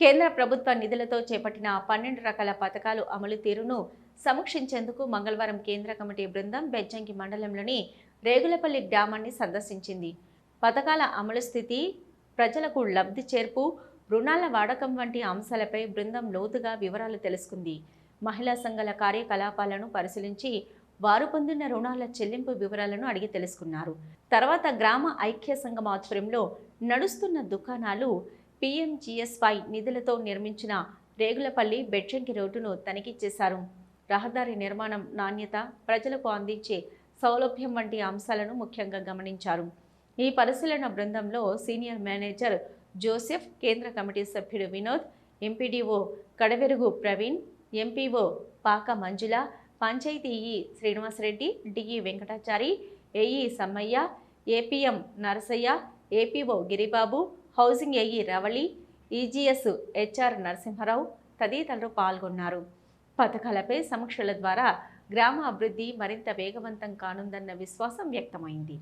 కేంద్ర ప్రభుత్వ నిధులతో చేపట్టిన పన్నెండు రకాల పథకాలు అమలు తీరును సమీక్షించేందుకు మంగళవారం కేంద్ర కమిటీ బృందం బెజ్జంకి మండలంలోని రేగులపల్లి గ్రామాన్ని సందర్శించింది. పథకాల అమలు స్థితి ప్రజలకు లబ్ధి చేర్పు రుణాల వాడకం వంటి అంశాలపై బృందం లోతుగా వివరాలు తెలుసుకుంది. మహిళా సంఘాల కార్యకలాపాలను పరిశీలించి వారు పొందిన రుణాల చెల్లింపు వివరాలను అడిగి తెలుసుకున్నారు. తర్వాత గ్రామ ఐక్య సంఘం ఆధ్వర్యంలో నడుస్తున్న దుకాణాలు పీఎంజీఎస్వై నిధులతో నిర్మించిన రేగులపల్లి బెడ్చంకి రోడ్డును తనిఖీ చేశారు. రహదారి నిర్మాణం నాణ్యత ప్రజలకు అందించే సౌలభ్యం వంటి అంశాలను ముఖ్యంగా గమనించారు. ఈ పరిశీలన బృందంలో సీనియర్ మేనేజర్ జోసెఫ్ కేంద్ర కమిటీ సభ్యుడు Vinod MPDO Kadaverugu Praveen MPO Paka Manjula panchayat Srinivasa Reddy DE Venkatachari AE Sammaiah APM Narasaiah APO Giribabu housing AE Ravali EGS HR Narasimha Rao తదితరులు పాల్గొన్నారు. పథకాలపై సమీక్షల ద్వారా గ్రామ అభివృద్ధి మరింత వేగవంతం కానుందన్న విశ్వాసం వ్యక్తమైంది.